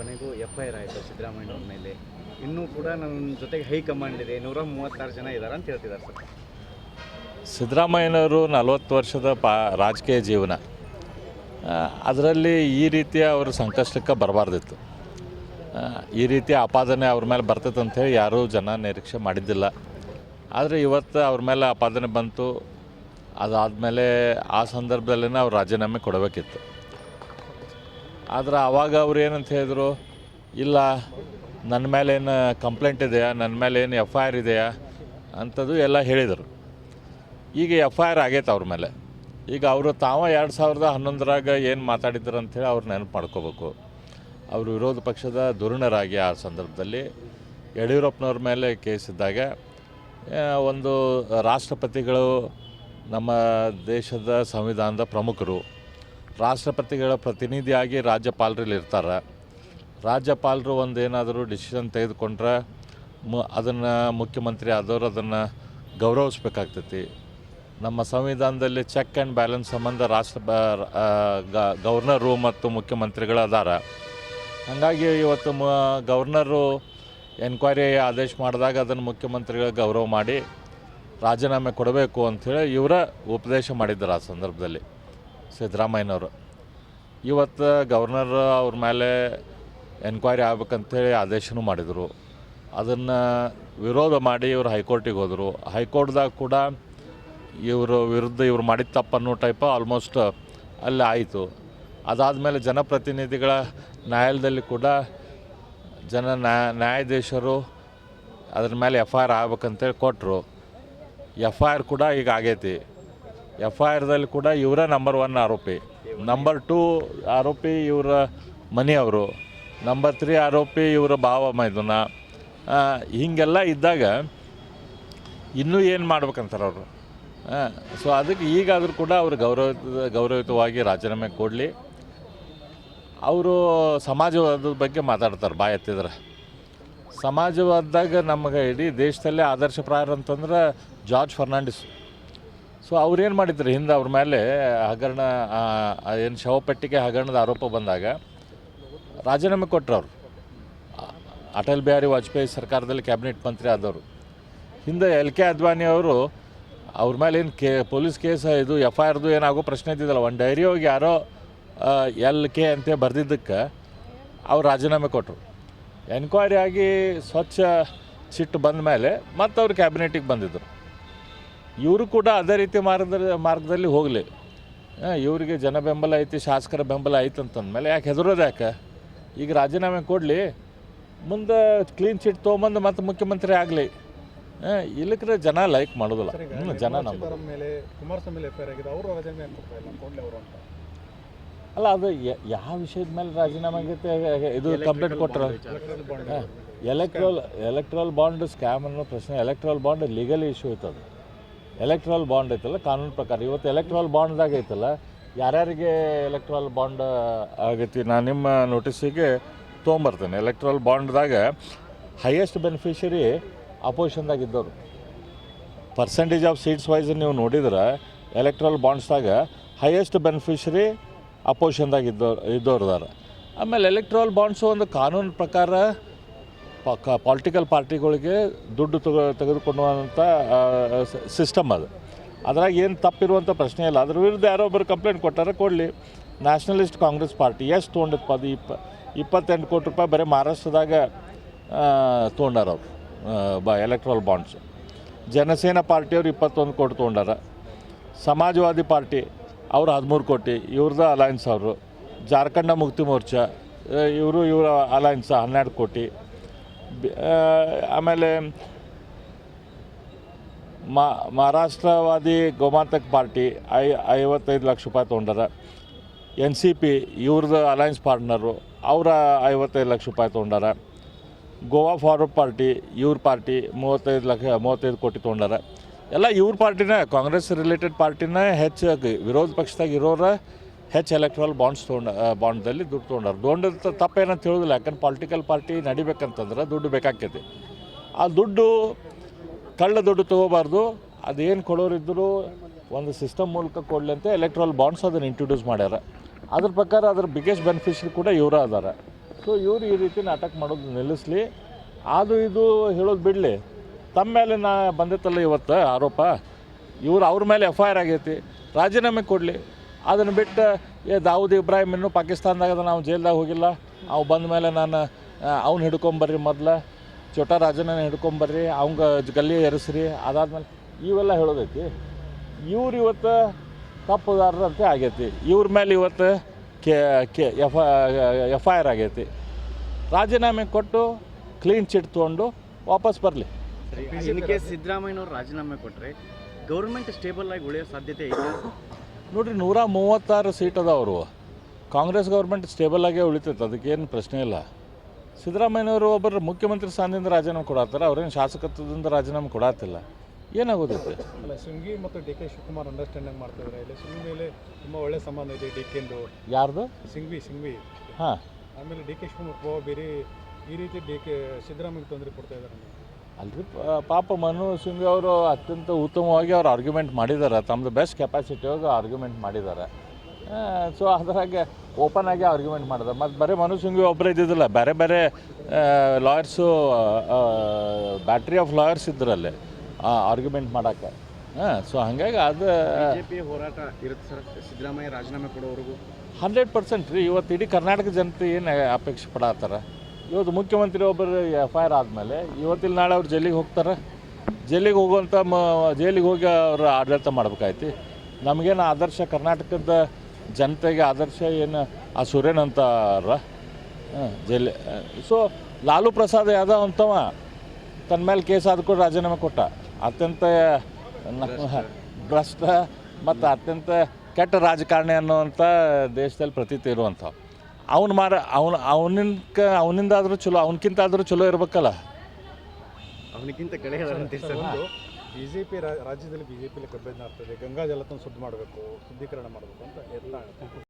ಕೊನೆಗೂ F I R ಆಯಿತು ಸಿದ್ದರಾಮಯ್ಯವ್ರ ಮೇಲೆ. ಇನ್ನೂ ಕೂಡ ನನ್ನ ಜೊತೆಗೆ ಹೈಕಮಾಂಡ್ ಇದೆ, ನೂರ ಮೂವತ್ತಾರು ಜನ ಇದ್ದಾರೆ ಅಂತ ಹೇಳ್ತಿದ್ದಾರೆ ಸರ್. ಸಿದ್ದರಾಮಯ್ಯನವರು ನಲವತ್ತು ವರ್ಷದ ಪಾ, ರಾಜಕೀಯ ಜೀವನ. ಅದರಲ್ಲಿ ಈ ರೀತಿಯ ಅವರು ಸಂಕಷ್ಟಕ್ಕೆ ಬರಬಾರ್ದಿತ್ತು. ಈ ರೀತಿಯ ಆಪಾದನೆ ಅವ್ರ ಮೇಲೆ ಬರ್ತೈತೆ ಹೇಳಿ ಯಾರೂ ಜನ ನಿರೀಕ್ಷೆ ಮಾಡಿದ್ದಿಲ್ಲ. ಆದರೆ ಇವತ್ತು ಅವ್ರ ಮೇಲೆ ಆಪಾದನೆ ಬಂತು. ಅದಾದಮೇಲೆ ಆ ಸಂದರ್ಭದಲ್ಲೇ ಅವ್ರು ರಾಜೀನಾಮೆ ಕೊಡಬೇಕಿತ್ತು. ಆದರೆ ಅವಾಗ ಅವ್ರು ಏನಂತ ಹೇಳಿದ್ರು, ಇಲ್ಲ ನನ್ನ ಮೇಲೆ ಏನು ಕಂಪ್ಲೇಂಟ್ ಇದೆಯಾ? ನನ್ನ ಮೇಲೆ ಏನು ಎಫ್ ಐ ಆರ್ ಇದೆಯಾ? ಅಂಥದ್ದು ಎಲ್ಲ ಹೇಳಿದರು. ಈಗ ಎಫ್ ಐ ಆರ್ ಆಗೈತೆ ಅವ್ರ ಮೇಲೆ. ಈಗ ಅವರು ತಾವ ಎರಡು ಸಾವಿರದ ಹನ್ನೊಂದರಾಗ ಏನು ಮಾತಾಡಿದ್ರು ಅಂಥೇಳಿ ಅವ್ರು ನೆನಪು ಮಾಡ್ಕೋಬೇಕು. ಅವರು ವಿರೋಧ ಪಕ್ಷದ ಧುರೀಣರಾಗಿ ಆ ಸಂದರ್ಭದಲ್ಲಿ ಯಡಿಯೂರಪ್ಪನವ್ರ ಮೇಲೆ ಕೇಸ್ ಇದ್ದಾಗ ಒಂದು ರಾಷ್ಟ್ರಪತಿಗಳು ನಮ್ಮ ದೇಶದ ಸಂವಿಧಾನದ ಪ್ರಮುಖರು ರಾಷ್ಟ್ರಪತಿಗಳ ಪ್ರತಿನಿಧಿಯಾಗಿ ರಾಜ್ಯಪಾಲರಲ್ಲಿ ಇರ್ತಾರೆ. ರಾಜ್ಯಪಾಲರು ಒಂದು ಏನಾದರೂ ಡಿಸಿಷನ್ ತೆಗೆದುಕೊಂಡ್ರೆ ಮು, ಅದನ್ನು ಮುಖ್ಯಮಂತ್ರಿ ಆದವರು ಅದನ್ನು ಗೌರವಿಸ್ಬೇಕಾಗ್ತೈತಿ. ನಮ್ಮ ಸಂವಿಧಾನದಲ್ಲಿ ಚೆಕ್ ಆ್ಯಂಡ್ ಬ್ಯಾಲೆನ್ಸ್ ಸಂಬಂಧ ರಾಷ್ಟ್ರ ಗವರ್ನರು ಮತ್ತು ಮುಖ್ಯಮಂತ್ರಿಗಳು ಅದಾರ ಹಾಗಾಗಿ ಇವತ್ತು ಮ ಗವರ್ನರು ಎನ್ಕ್ವೈರಿ ಆದೇಶ ಮಾಡಿದಾಗ ಅದನ್ನು ಮುಖ್ಯಮಂತ್ರಿಗಳು ಗೌರವ ಮಾಡಿ ರಾಜೀನಾಮೆ ಕೊಡಬೇಕು ಅಂಥೇಳಿ ಇವರ ಉಪದೇಶ ಮಾಡಿದ್ದಾರೆ ಆ ಸಂದರ್ಭದಲ್ಲಿ. ಸಿದ್ದರಾಮಯ್ಯನವರು. ಇವತ್ತು ಗವರ್ನರ್ ಅವ್ರ ಮೇಲೆ ಎನ್ಕ್ವೈರಿ ಆಗ್ಬೇಕಂತೇಳಿ ಆದೇಶನೂ ಮಾಡಿದರು. ಅದನ್ನು ವಿರೋಧ ಮಾಡಿ ಇವರು ಹೈಕೋರ್ಟಿಗೆ ಹೋದರು. ಹೈಕೋರ್ಟ್ದಾಗ ಕೂಡ ಇವರು ವಿರುದ್ಧ ಇವ್ರು ಮಾಡಿದ ತಪ್ಪನ್ನೋ ಟೈಪ್ ಆಲ್ಮೋಸ್ಟ್ ಅಲ್ಲಿ ಆಯಿತು. ಅದಾದಮೇಲೆ ಜನಪ್ರತಿನಿಧಿಗಳ ನ್ಯಾಯಾಲಯದಲ್ಲಿ ಕೂಡ ಜನ ನ್ಯಾಯ ನ್ಯಾಯಾಧೀಶರು ಅದ್ರ ಮೇಲೆ ಎಫ್ ಐ ಆರ್ ಆಗ್ಬೇಕಂತೇಳಿ ಕೊಟ್ಟರು ಎಫ್ ಐ ಆರ್ ಕೂಡ ಈಗ ಆಗೈತಿ. ಎಫ್ ಐ ಆರ್ದಲ್ಲಿ ಕೂಡ ಇವರೇ ನಂಬರ್ ಒನ್ ಆರೋಪಿ. ನಂಬರ್ ಟೂ ಆರೋಪಿ ಇವರ ಮನೆಯವರು ನಂಬರ್ ತ್ರೀ ಆರೋಪಿ ಇವರ ಭಾವ ಮೈದುನ ಹೀಗೆಲ್ಲ ಇದ್ದಾಗ ಇನ್ನೂ ಏನು ಮಾಡ್ಬೇಕಂತಾರೆ ಅವರು? ಸೊ ಅದಕ್ಕೆ ಈಗಾದರೂ ಕೂಡ ಅವರು ಗೌರವ ಗೌರವಯುತವಾಗಿ ರಾಜೀನಾಮೆ ಕೊಡಲಿ. ಅವರು ಸಮಾಜವಾದದ ಬಗ್ಗೆ ಮಾತಾಡ್ತಾರೆ ಬಾಯ್ ಎತ್ತಿದ್ರೆ. ಸಮಾಜವಾದಾಗ ನಮಗೆ ಇಡೀ ದೇಶದಲ್ಲೇ ಆದರ್ಶಪ್ರಾಯರು ಅಂತಂದ್ರೆ ಜಾರ್ಜ್ ಫರ್ನಾಂಡಿಸ್. ಸೊ ಅವ್ರೇನು ಮಾಡಿದ್ರು? ಹಿಂದೆ ಅವ್ರ ಮೇಲೆ ಹಗರಣ ಏನು ಶವಪೆಟ್ಟಿಗೆ ಹಗರಣದ ಆರೋಪ ಬಂದಾಗ ರಾಜೀನಾಮೆ ಕೊಟ್ಟರು ಅವರು. ಅಟಲ್ ಬಿಹಾರಿ ವಾಜಪೇಯಿ ಸರ್ಕಾರದಲ್ಲಿ ಕ್ಯಾಬಿನೆಟ್ ಮಂತ್ರಿ ಆದವರು. ಹಿಂದೆ ಎಲ್ ಕೆ ಅದ್ವಾನಿ ಅವರು ಅವ್ರ ಮೇಲೆ ಏನು ಕೇ, ಪೊಲೀಸ್ ಕೇಸ್ ಇದು, ಎಫ್ ಐ ಆರ್ದು ಏನಾಗೋ ಪ್ರಶ್ನೆ ಇದ್ದಿದ್ದಲ್ಲ. ಒಂದು ಡೈರಿ ಹೋಗಿ ಯಾರೋ ಎಲ್ ಕೆ ಅಂತ ಬರೆದಿದ್ದಕ್ಕೆ ಅವ್ರು ರಾಜೀನಾಮೆ ಕೊಟ್ಟರು ಎನ್ಕ್ವೈರಿ ಆಗಿ ಸ್ವಚ್ಛ ಸಿಟ್ಟು ಬಂದ ಮೇಲೆ ಮತ್ತೆ ಅವರು ಕ್ಯಾಬಿನೆಟಿಗೆ ಬಂದಿದ್ದರು ಇವರು ಕೂಡ ಅದೇ ರೀತಿ ಮಾರ್ಗದಲ್ಲಿ ಮಾರ್ಗದಲ್ಲಿ ಹೋಗಲಿ. ಇವರಿಗೆ ಜನ ಬೆಂಬಲ ಐತಿ ಶಾಸಕರ ಬೆಂಬಲ ಐತಿ ಅಂತಂದಮೇಲೆ ಯಾಕೆ ಹೆದರೋದು ಯಾಕೆ? ಈಗ ರಾಜೀನಾಮೆ ಕೊಡಲಿ ಮುಂದೆ ಕ್ಲೀನ್ ಚಿಟ್ ತೊಗೊಂಬಂದು ಮತ್ತೆ ಮುಖ್ಯಮಂತ್ರಿ ಆಗಲಿ. ಇಲ್ಲಕ್ರೆ ಜನ ಲೈಕ್ ಮಾಡೋದಿಲ್ಲ. ಹ್ಞೂ ಜನ ನಮ್ಮ ಅಲ್ಲ ಅದು ಯಾವ ವಿಷಯದ ಮೇಲೆ ರಾಜೀನಾಮೆ ಆಗೈತೆ ಇದು ಕಂಪ್ಲೇಂಟ್ ಕೊಟ್ಟರು electoral bond electoral electoral bond scam ಅನ್ನೋ ಪ್ರಶ್ನೆ ಎಲೆಕ್ಟ್ರಲ್ ಬಾಂಡ್ ಲೀಗಲಿ ಇಶ್ಯೂ ಐತದು ಎಲೆಕ್ಟ್ರಲ್ ಬಾಂಡ್ ಐತಲ್ಲ, ಕಾನೂನು ಪ್ರಕಾರ. ಇವತ್ತು ಎಲೆಕ್ಟ್ರಲ್ ಬಾಂಡ್ದಾಗ ಐತಲ್ಲ, ಯಾರ್ಯಾರಿಗೆ ಎಲೆಕ್ಟ್ರಲ್ ಬಾಂಡ್ ಆಗೈತಿ? ನಾನು ನಿಮ್ಮ ನೋಟಿಸಿಗೆ ತೊಗೊಂಬರ್ತೇನೆ. ಎಲೆಕ್ಟ್ರಲ್ ಬಾಂಡ್ದಾಗ ಹೈಯೆಸ್ಟ್ ಬೆನಿಫಿಷರಿ ಅಪೋಸಿಷನ್ದಾಗ ಇದ್ದವರು. ಪರ್ಸೆಂಟೇಜ್ ಆಫ್ ಸೀಟ್ಸ್ ವೈಸ್ ನೀವು ನೋಡಿದ್ರೆ ಎಲೆಕ್ಟ್ರಲ್ ಬಾಂಡ್ಸ್ದಾಗ ಹೈಯೆಸ್ಟ್ ಬೆನಿಫಿಷರಿ ಅಪೋಸಿಷನ್ದಾಗ ಇದ್ದವ್ರು ಇದ್ದವ್ರದಾರ ಆಮೇಲೆ ಎಲೆಕ್ಟ್ರಲ್ ಬಾಂಡ್ಸು ಒಂದು ಕಾನೂನು ಪ್ರಕಾರ ಪಕ್ಕ ಪೊಲಿಟಿಕಲ್ ಪಾರ್ಟಿಗಳಿಗೆ ದುಡ್ಡು ತೆಗೆ ತೆಗೆದುಕೊಳ್ಳುವಂಥ ಸಿಸ್ಟಮ್ ಅದು. ಅದ್ರಾಗ ಏನು ತಪ್ಪಿರುವಂಥ ಪ್ರಶ್ನೆ ಇಲ್ಲ. ಅದ್ರ ವಿರುದ್ಧ ಯಾರೋ ಒಬ್ಬರು ಕಂಪ್ಲೇಂಟ್ ಕೊಟ್ಟಾರೆ ಕೊಡಲಿ. ನ್ಯಾಷನಲಿಸ್ಟ್ ಕಾಂಗ್ರೆಸ್ ಪಾರ್ಟಿ ಎಷ್ಟು ತೊಗೊಂಡಿತ್ತು ಅದು ಇಪ್ಪ, ಇಪ್ಪತ್ತೆಂಟು ಕೋಟಿ ರೂಪಾಯಿ ಬರೀ ಮಹಾರಾಷ್ಟ್ರದಾಗ ತೊಗೊಂಡಾರ ಅವರು ಬ ಎಲೆಕ್ಟ್ರಲ್ ಬಾಂಡ್ಸ್ ಜನಸೇನಾ ಪಾರ್ಟಿಯವ್ರು ಇಪ್ಪತ್ತೊಂದು ಕೋಟಿ ತೊಗೊಂಡಾರ. ಸಮಾಜವಾದಿ ಪಾರ್ಟಿ, ಅವರು ಹದಿಮೂರು ಕೋಟಿ. ಇವ್ರದ್ದು ಅಲಯನ್ಸ್ ಅವರು. ಜಾರ್ಖಂಡ ಮುಕ್ತಿ ಮೋರ್ಚಾ, ಇವರು, ಇವರ ಅಲಯನ್ಸ್ ಹನ್ನೆರಡು ಕೋಟಿ. ಆಮೇಲೆ ಮಾ, ಮಹಾರಾಷ್ಟ್ರವಾದಿ ಗೋಮಾಂತಕ್ ಪಾರ್ಟಿ ಐ, ಐವತ್ತೈದು ಲಕ್ಷ ರೂಪಾಯಿ ತೊಗೊಂಡಾರ. ಎನ್ ಸಿ ಪಿ ಇವ್ರದ್ದು ಅಲಯನ್ಸ್ ಪಾರ್ಟ್ನರು, ಅವರ ಐವತ್ತೈದು ಲಕ್ಷ ರೂಪಾಯಿ ತೊಗೊಂಡಾರ. ಗೋವಾ ಫಾರ್ವರ್ಡ್ ಪಾರ್ಟಿ, ಇವ್ರ ಪಾರ್ಟಿ ಮೂವತ್ತೈದು ಲಕ್ಷ, ಮೂವತ್ತೈದು ಕೋಟಿ ತೊಗೊಂಡಾರ. ಎಲ್ಲ ಇವ್ರ ಪಾರ್ಟಿನೇ, ಕಾಂಗ್ರೆಸ್ ರಿಲೇಟೆಡ್ ಪಾರ್ಟಿನೇ ಹೆಚ್ಚಾಗಿ, ವಿರೋಧ ಪಕ್ಷದಾಗ ಇರೋರ ಹೆಚ್ಚು ಎಲೆಕ್ಟ್ರಲ್ ಬಾಂಡ್ಸ್ ತೊಗೊಂಡ ಬಾಂಡ್ದಲ್ಲಿ ದುಡ್ಡು ತೊಗೊಂಡಾರ. ತೊಗೊಂಡಿರ್ತ ತಪ್ಪೇನಂತ ಹೇಳೋದಿಲ್ಲ, ಯಾಕಂದ್ರೆ ಪೊಲಿಟಿಕಲ್ ಪಾರ್ಟಿ ನಡಿಬೇಕಂತಂದ್ರೆ ದುಡ್ಡು ಬೇಕಾಗ್ತೈತಿ. ಆ ದುಡ್ಡು ಕಳ್ಳ ದುಡ್ಡು ತೊಗೋಬಾರ್ದು, ಅದೇನು ಕೊಡೋರಿದ್ದರೂ ಒಂದು ಸಿಸ್ಟಮ್ ಮೂಲಕ ಕೊಡಲಿ ಅಂತ ಎಲೆಕ್ಟ್ರಲ್ ಬಾಂಡ್ಸ್ ಅದನ್ನು ಇಂಟ್ರೊಡ್ಯೂಸ್ ಮಾಡ್ಯಾರ. ಅದ್ರ ಪ್ರಕಾರ ಅದ್ರ ಬಿಗ್ಗೆಸ್ಟ್ ಬೆನಿಫಿಷರಿ ಕೂಡ ಇವರ ಅದಾರ. ಸೊ ಇವರು ಈ ರೀತಿ ನಾಟಕ ಮಾಡೋದು ನಿಲ್ಲಿಸಲಿ. ಅದು ಇದು ಹೇಳೋದು ಬಿಡಲಿ. ತಮ್ಮ ಮೇಲೆ ನಾ ಬಂದಿತ್ತಲ್ಲ ಇವತ್ತು ಆರೋಪ, ಇವರು ಅವ್ರ ಮೇಲೆ ಎಫ್ ಐ ಆರ್ ಆಗೈತಿ. ರಾಜೀನಾಮೆ ಕೊಡಲಿ. ಅದನ್ನು ಬಿಟ್ಟು, ಏ, ದಾವೂದ್ ಇಬ್ರಾಹಿಮ್ ಇನ್ನೂ ಪಾಕಿಸ್ತಾನದಾಗ ನಾವು ಜೈಲ್ದಾಗ ಹೋಗಿಲ್ಲ. ಅವು ಬಂದ ಮೇಲೆ ನಾನು ಅವ್ನು ಹಿಡ್ಕೊಂಬರ್ರಿ ಮೊದಲು. ಚೋಟ ರಾಜನ ಹಿಡ್ಕೊಂಬರ್ರಿ, ಅವಂಗ ಗಲ್ಲಿ ಎರೆಸ್ರಿ. ಅದಾದ್ಮೇಲೆ ಇವೆಲ್ಲ ಹೇಳೋದೈತಿ. ಇವ್ರು ಇವತ್ತು ತಪ್ಪುದಾರದಂತೆ ಆಗೈತಿ. ಇವ್ರ ಮೇಲೆ ಇವತ್ತು K K, F F I R ಆಗೈತಿ. ರಾಜೀನಾಮೆ ಕೊಟ್ಟು ಕ್ಲೀನ್ ಚಿಟ್ ತೊಗೊಂಡು ವಾಪಸ್ ಬರಲಿ. ಇನ್ ಸಿದ್ದರಾಮಯ್ಯನವ್ರು ರಾಜೀನಾಮೆ ಕೊಟ್ಟರೆ ಗೌರ್ಮೆಂಟ್ ಸ್ಟೇಬಲ್ ಆಗಿ ಉಳಿಯೋ ಸಾಧ್ಯತೆ ಐತೆ ನೋಡ್ರಿ ನೂರ ಮೂವತ್ತಾರು ಸೀಟ್ ಅದಾವರು. ಕಾಂಗ್ರೆಸ್ ಗೌರ್ಮೆಂಟ್ ಸ್ಟೇಬಲ್ ಆಗೇ ಉಳಿತೈತೆ ಅದಕ್ಕೇನು ಪ್ರಶ್ನೆ ಇಲ್ಲ. ಸಿದ್ದರಾಮಯ್ಯನವರು ಒಬ್ಬರು ಮುಖ್ಯಮಂತ್ರಿ ಸ್ಥಾನದಿಂದ ರಾಜೀನಾಮೆ ಕೊಡತ್ತಾರೆ ಅವ್ರೇನು ಶಾಸಕತ್ವದಿಂದ ರಾಜೀನಾಮೆ ಕೊಡತ್ತಿಲ್ಲ ಏನಾಗೋದೈತೆ ಅಲ್ಲ ಶೃಂಗಿ ಮತ್ತು ಡಿ ಕೆ ಶಿವಕುಮಾರ್ ಅಂಡರ್ಸ್ಟ್ಯಾಂಡಿಂಗ್ ಮಾಡ್ತಿದ್ದಾರೆ ಇಲ್ಲಿ ಶೃಂಗಿ ಮೇಲೆ ತುಂಬ ಒಳ್ಳೆ ಸಂಬಂಧ ಇದೆ ಡಿ ಕೆಂದು ಯಾರ್ದು? ಸಿಂಗ್ವಿ ಸಿಂಗ್ವಿ ಹಾಂ. ಆಮೇಲೆ ಡಿ ಕೆ ಶಿವಕುಮಾರ್ ಪ್ರಭಾವ ಬೇರೆ ಈ ರೀತಿ ಡಿ ಕೆ ಸಿದ್ದರಾಮಯ್ಯ ತೊಂದರೆ ಕೊಡ್ತಾ ಇದ್ದಾರೆ. ಅಲ್ರಿ ಪಾಪ ಮನು ಸಿಂಗ್ ಅವರು ಅತ್ಯಂತ ಉತ್ತಮವಾಗಿ ಅವ್ರು ಆರ್ಗ್ಯುಮೆಂಟ್ ಮಾಡಿದ್ದಾರೆ ತಮ್ಮದು ಬೆಸ್ಟ್ ಕೆಪಾಸಿಟಿಯಾಗ ಆರ್ಗ್ಯುಮೆಂಟ್ ಮಾಡಿದ್ದಾರೆ ಸೊ ಅದರಾಗೆ ಓಪನ್ ಆಗಿ ಆರ್ಗ್ಯುಮೆಂಟ್ ಮಾಡಿದ್ದಾರೆ ಮತ್ತು ಬರೀ ಮನು ಸಿಂಗ್ ಒಬ್ಬರೇ ಇದ್ದಿದ್ದಿಲ್ಲ. ಬೇರೆ ಬೇರೆ ಲಾಯರ್ಸು ಬ್ಯಾಟ್ರಿ ಆಫ್ ಲಾಯರ್ಸ್ ಇದ್ರಲ್ಲಿ ಆರ್ಗ್ಯುಮೆಂಟ್ ಮಾಡೋಕ್ಕೆ. ಹಾಂ ಸೊ ಹಾಗಾಗಿ ಅದು ಹೋರಾಟ ಇರುತ್ತೆ ಸರ್. ಸಿದ್ದರಾಮಯ್ಯ ರಾಜೀನಾಮೆ ಕೊಡೋವರೆಗೂ. ಹಂಡ್ರೆಡ್ ಪರ್ಸೆಂಟ್ ರೀ. ಇವತ್ತು ಇಡೀ ಕರ್ನಾಟಕ ಜನತೆ ಏನು ಅಪೇಕ್ಷೆ ಪಡತ್ತಾರ? ಇವತ್ತು ಮುಖ್ಯಮಂತ್ರಿ ಒಬ್ಬರು ಎಫ್ ಐ ಆರ್ ಆದಮೇಲೆ. ಇವತ್ತಿಲ್ಲ ನಾಳೆ ಅವ್ರು ಜೈಲಿಗೆ ಹೋಗ್ತಾರೆ. ಜೈಲಿಗೆ ಹೋಗುವಂಥ ಮ, ಜೈಲಿಗೆ ಹೋಗಿ ಅವರು ಆಡಳಿತ ಮಾಡಬೇಕಾಯ್ತು. ನಮಗೇನು ಆದರ್ಶ ಕರ್ನಾಟಕದ ಜನತೆಗೆ ಆದರ್ಶ ಏನು ಆ ಸುರೇನ್ ಅಂತಾರ? ಜೈಲಿ ಸೊ ಲಾಲು ಪ್ರಸಾದ್ ಯಾದವ್ ಅಂತವ. ತನ್ನ ಮೇಲೆ ಕೇಸ್ ಆದ್ಕೊಂಡು ರಾಜೀನಾಮೆ ಕೊಟ್ಟ. ಅತ್ಯಂತ ಭ್ರಷ್ಟ ಮತ್ತು ಅತ್ಯಂತ ಕೆಟ್ಟ ರಾಜಕಾರಣಿ ಅನ್ನುವಂಥ ದೇಶದಲ್ಲಿ ಪ್ರತೀತಿ ಇರುವಂಥ ಅವ್ನು ಮಾರ ಅವನ ಅವನಿಂದ ಅವನಿಂದಾದರೂ ಚಲೋ ಅವನಕ್ಕಿಂತ ಆದರೂ ಚಲೋ ಇರ್ಬೇಕಲ್ಲ. ಅವನಿಗಿಂತ ಕಡೆ ಬಿ ಜೆ ಪಿ ರಾಜ್ಯದಲ್ಲಿ ಬಿ ಜೆ ಪಿಲಿ ಕಬ್ಬಿನ ಆಗ್ತದೆ ಗಂಗಾ ಜಲತನ ಶುದ್ಧ ಮಾಡಬೇಕು ಶುದ್ಧೀಕರಣ ಮಾಡಬೇಕು ಅಂತ ಎಲ್ಲ